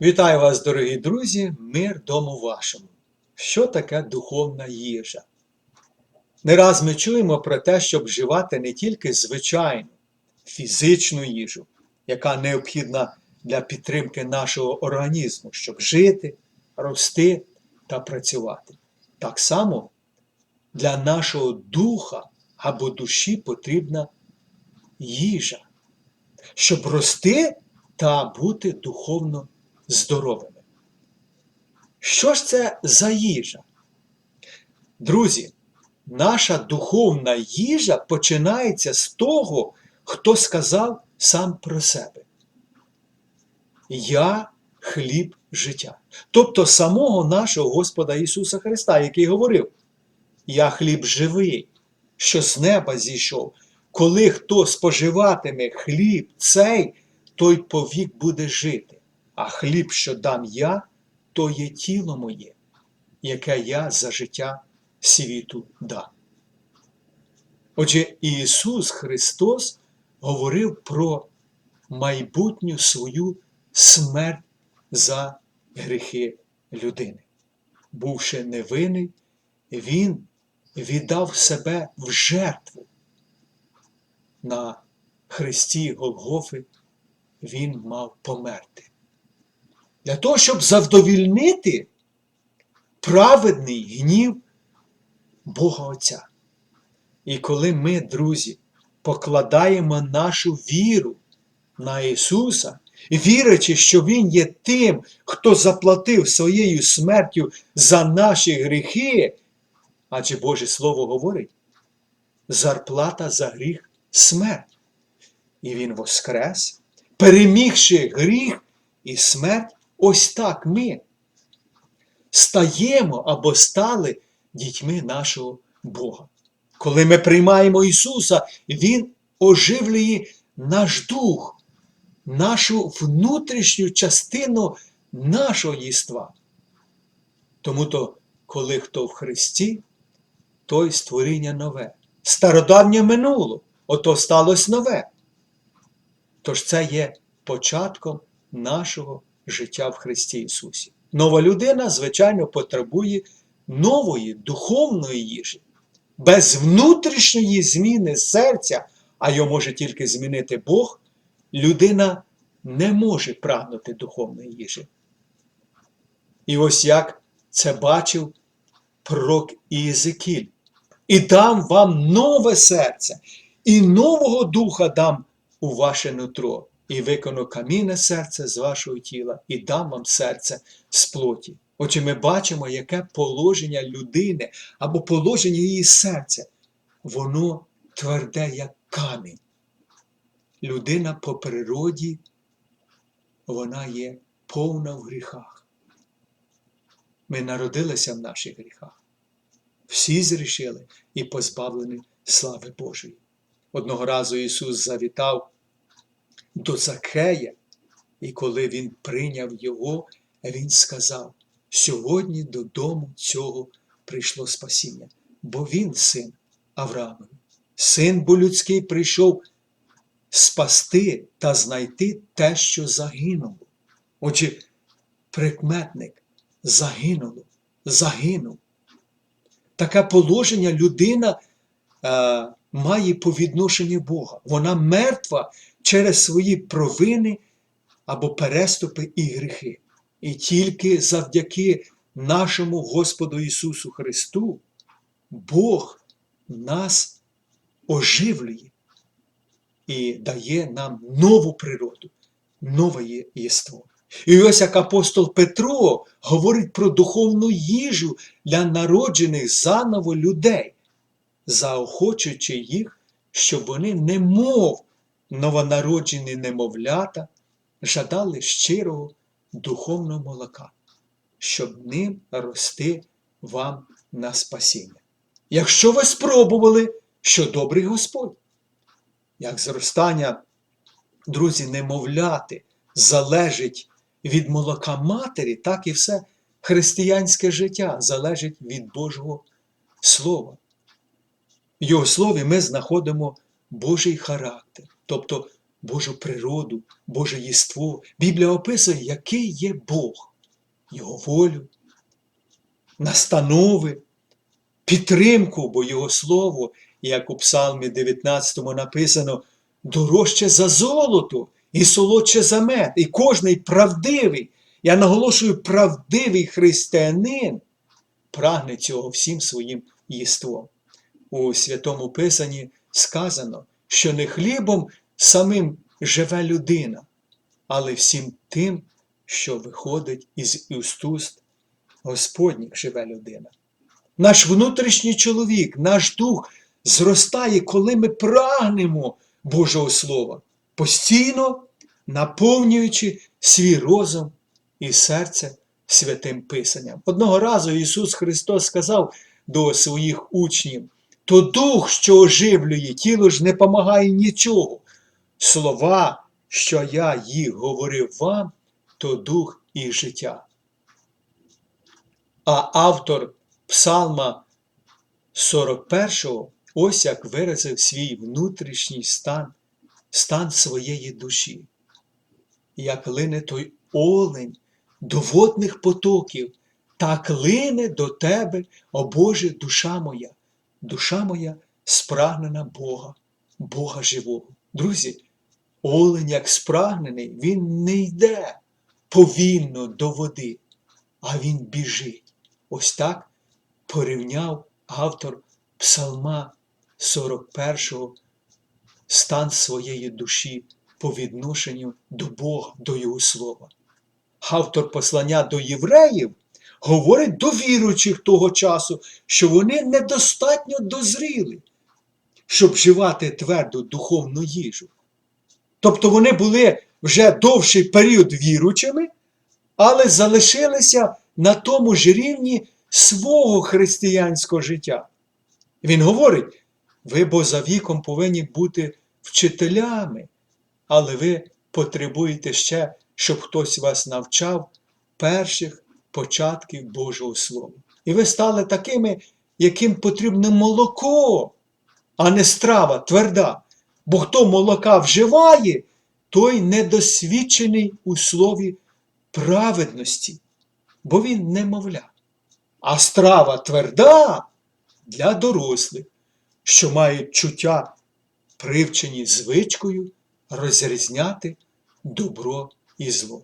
Вітаю вас, дорогі друзі, мир дому вашому. Що таке духовна їжа? Не раз ми чуємо про те, щоб вживати не тільки звичайну фізичну їжу, яка необхідна для підтримки нашого організму, щоб жити, рости та працювати. Так само для нашого духа або душі потрібна їжа, щоб рости та бути духовно здоровими. Що ж це за їжа? Друзі, наша духовна їжа починається з того, хто сказав сам про себе. Я хліб життя. Тобто самого нашого Господа Ісуса Христа, який говорив: Я хліб живий, що з неба зійшов. Коли хто споживатиме хліб цей, той повік буде жити. А хліб, що дам я, то є тіло моє, яке я за життя світу дам. Отже, Ісус Христос говорив про майбутню свою смерть за гріхи людини. Бувши невинний, Він віддав себе в жертву. На хресті Голгофи Він мав померти для того, щоб завдовільнити праведний гнів Бога Отця. І коли ми, друзі, покладаємо нашу віру на Ісуса, вірячи, що Він є тим, хто заплатив своєю смертю за наші гріхи, адже Боже Слово говорить, зарплата за гріх смерть. І Він воскрес, перемігши гріх і смерть, Ось так ми стаємо або стали дітьми нашого Бога. Коли ми приймаємо Ісуса, Він оживлює наш дух, нашу внутрішню частину нашого єства. Тому то, коли хто в Христі, той створіння нове. Стародавнє минуло, ото сталося нове. Тож це є початком нашого життя в Христі Ісусі. Нова людина, звичайно, потребує нової духовної їжі. Без внутрішньої зміни серця, а його може тільки змінити Бог, людина не може прагнути духовної їжі. І ось як це бачив пророк Ізекіль. І дам вам нове серце, і нового духа дам у ваше нутро і викону камінне серце з вашого тіла, і дам вам серце з плоті. Отже, ми бачимо, яке положення людини або положення її серця. Воно тверде, як камінь. Людина по природі, вона є повна в гріхах. Ми народилися в наших гріхах. Всі зрішили і позбавлені слави Божої. Одного разу Ісус завітав до Закея, і коли він прийняв його, він сказав: сьогодні додому цього прийшло спасіння, бо він син Авраамові. Син бо людський прийшов спасти та знайти те, що загинуло. Отже, прикметник загинуло, загинув. Таке положення людина е, має по відношенню Бога. Вона мертва через свої провини або переступи і гріхи. І тільки завдяки нашому Господу Ісусу Христу Бог нас оживлює і дає нам нову природу, нове єство. І ось як апостол Петро говорить про духовну їжу для народжених заново людей, заохочуючи їх, щоб вони немов новонароджені немовлята жадали щирого духовного молока, щоб ним рости вам на спасіння. Якщо ви спробували, що добрий Господь, як зростання, друзі, немовляти залежить від молока матері, так і все християнське життя залежить від Божого Слова. В Його слові ми знаходимо Божий характер, тобто Божу природу, Боже єство. Біблія описує, який є Бог, Його волю, настанови, підтримку, бо Його Слово, як у Псалмі 19 написано, дорожче за золото і солодше за мед. І кожний правдивий, я наголошую, правдивий християнин прагне цього всім своїм єством. У Святому Писанні сказано, що не хлібом самим живе людина, але всім тим, що виходить із уст Господніх живе людина. Наш внутрішній чоловік, наш дух зростає, коли ми прагнемо Божого Слова, постійно наповнюючи свій розум і серце святим Писанням. Одного разу Ісус Христос сказав до своїх учнів: то дух, що оживлює тіло ж не помагає нічого. Слова, що я їх говорив вам, то дух і життя. А автор Псалма 41 ось як виразив свій внутрішній стан, стан своєї душі, як лине той олень до водних потоків, так лине до тебе, о Боже, душа моя, душа моя спрагнена Бога, Бога живого. Друзі, олень, як спрагнений, він не йде повільно до води, а він біжить. Ось так порівняв автор Псалма 41 стан своєї душі по відношенню до Бога, до Його Слова. Автор послання до євреїв говорить до віруючих того часу, що вони недостатньо дозріли, щоб вживати тверду духовну їжу. Тобто вони були вже довший період віручими, але залишилися на тому ж рівні свого християнського життя. Він говорить: ви бо за віком повинні бути вчителями, але ви потребуєте ще, щоб хтось вас навчав перших початків Божого Слова. І ви стали такими, яким потрібно молоко, а не страва тверда. Бо хто молока вживає, той недосвідчений у слові праведності, бо він немовля. А страва тверда для дорослих, що мають чуття, привчені звичкою розрізняти добро і зло.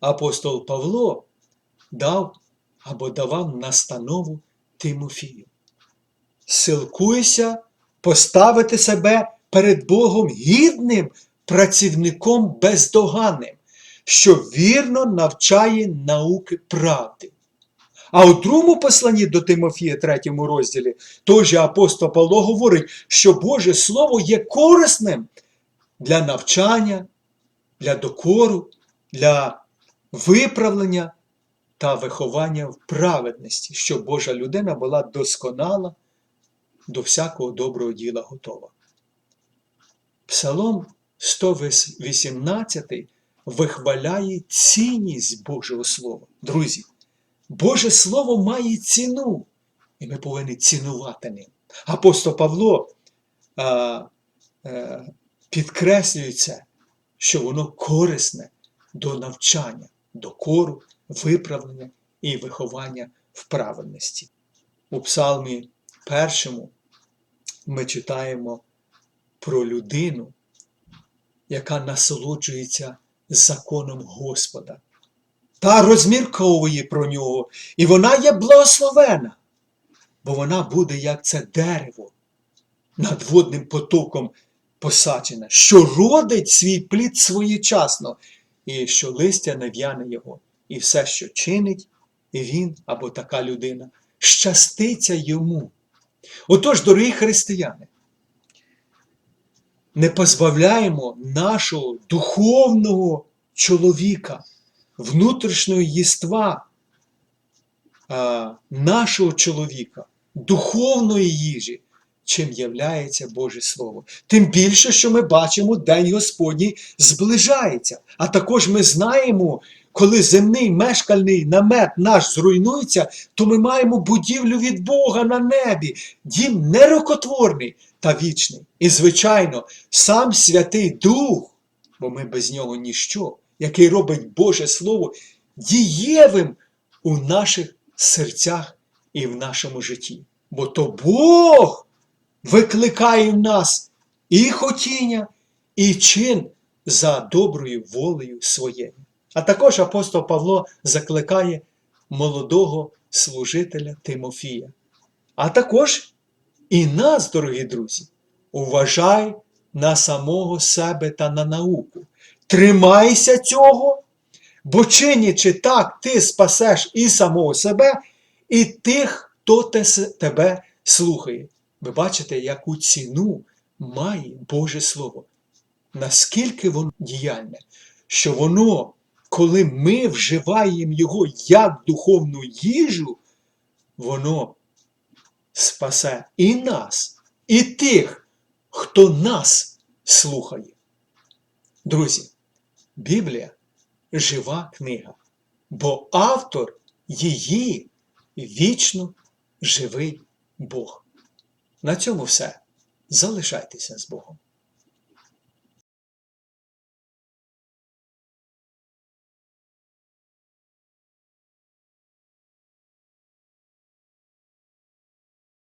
Апостол Павло дав або давав настанову Тимофію. Силкуйся поставити себе перед Богом гідним працівником бездоганним, що вірно навчає науки правди. А у другому посланні до Тимофія, третьому розділі, той же апостол Павло говорить, що Боже Слово є корисним для навчання, для докору, для виправлення та виховання в праведності, щоб Божа людина була досконала, до всякого доброго діла готова. Псалом 118 вихваляє цінність Божого Слова. Друзі, Боже Слово має ціну, і ми повинні цінувати ним. Апостол Павло а, а, підкреслює це, що воно корисне до навчання, до кору, виправлення і виховання в правильності. У Псалмі першому ми читаємо про людину, яка насолоджується законом Господа та розмірковує про нього, і вона є благословена, бо вона буде, як це дерево над водним потоком посаджене, що родить свій плід своєчасно, і що листя не в'яне його, і все, що чинить, і він або така людина, щаститься йому. Отож, дорогі християни, не позбавляємо нашого духовного чоловіка, внутрішнього єства нашого чоловіка, духовної їжі, чим являється Боже Слово. Тим більше, що ми бачимо, День Господній зближається. А також ми знаємо, коли земний мешкальний намет наш зруйнується, то ми маємо будівлю від Бога на небі, дім нерокотворний та вічний. І, звичайно, сам Святий Дух, бо ми без нього ніщо, який робить Боже Слово дієвим у наших серцях і в нашому житті. Бо то Бог викликає в нас і хотіння, і чин за доброю волею своєю. А також апостол Павло закликає молодого служителя Тимофія. А також і нас, дорогі друзі, уважай на самого себе та на науку. Тримайся цього, бо чинячи так, ти спасеш і самого себе, і тих, хто те- тебе слухає. Ви бачите, яку ціну має Боже Слово. Наскільки воно діяльне, що воно, коли ми вживаємо його як духовну їжу, воно спасе і нас, і тих, хто нас слухає. Друзі, Біблія жива книга, бо автор її вічно живий Бог. На цьому все. Залишайтеся з Богом.